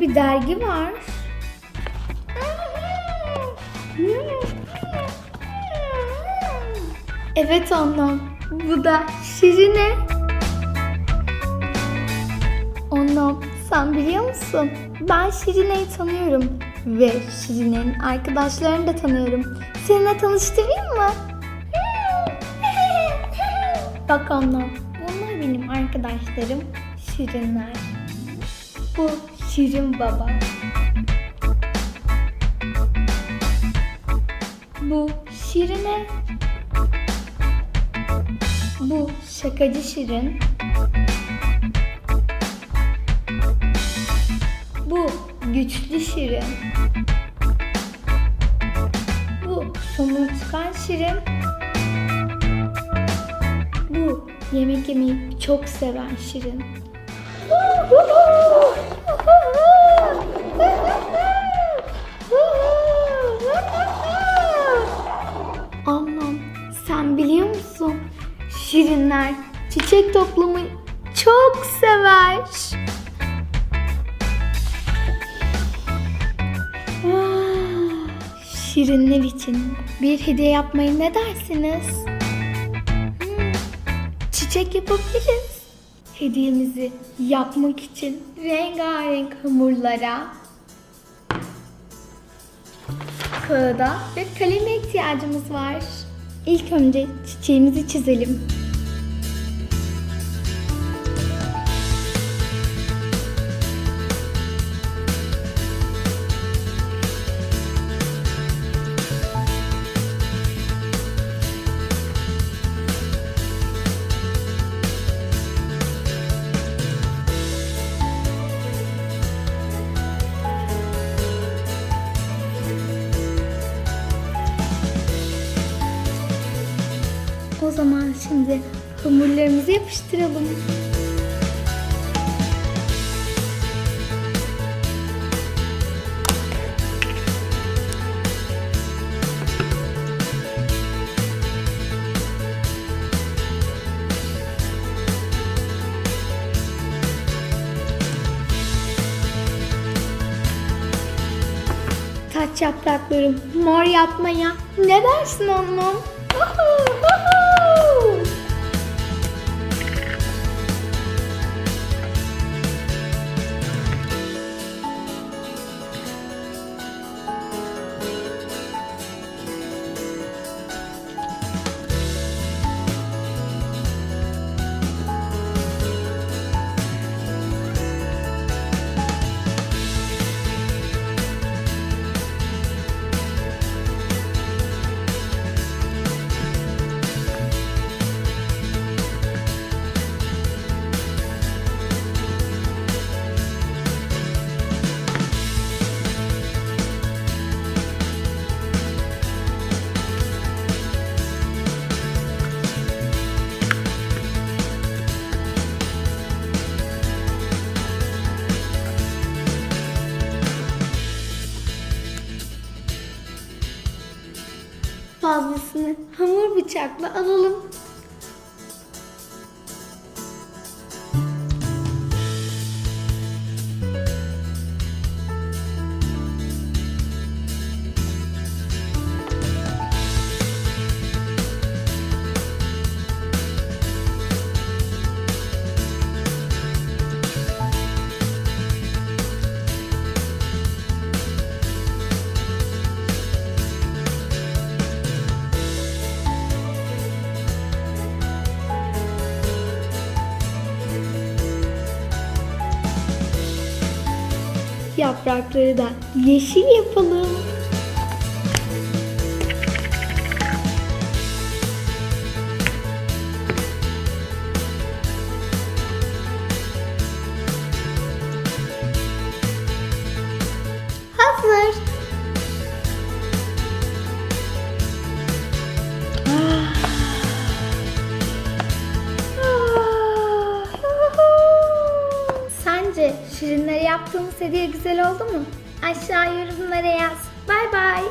bir dergi var. Evet annem. Bu da Şirine. Annem sen biliyor musun? Ben Şirine'yi tanıyorum. Ve Şirine'nin arkadaşlarını da tanıyorum. Seninle tanıştırayım mı? Bak annem. Bunlar benim arkadaşlarım. Şirinler. Bu Şirin Baba. Bu Şirine. Bu şakacı Şirin. Bu güçlü Şirin. Bu somurtkan Şirin. Bu yemek yemeyi çok seven Şirin. Toplamayı çok sever. Ah, Şirinler için bir hediye yapmayı ne dersiniz? Hmm, Çiçek yapabiliriz. Hediyemizi yapmak için rengarenk hamurlara, kağıda ve kaleme ihtiyacımız var. İlk önce çiçeğimizi çizelim. Zaman şimdi hamurlarımızı yapıştıralım. Taç yapraklarım mor yapmaya ne dersin annem? Fazlasını hamur bıçakla alalım. Yaprakları da yeşil yapalım. Sence şirinleri yaptığımız hediye güzel oldu mu? Aşağı yorumlara yaz. Bay bay.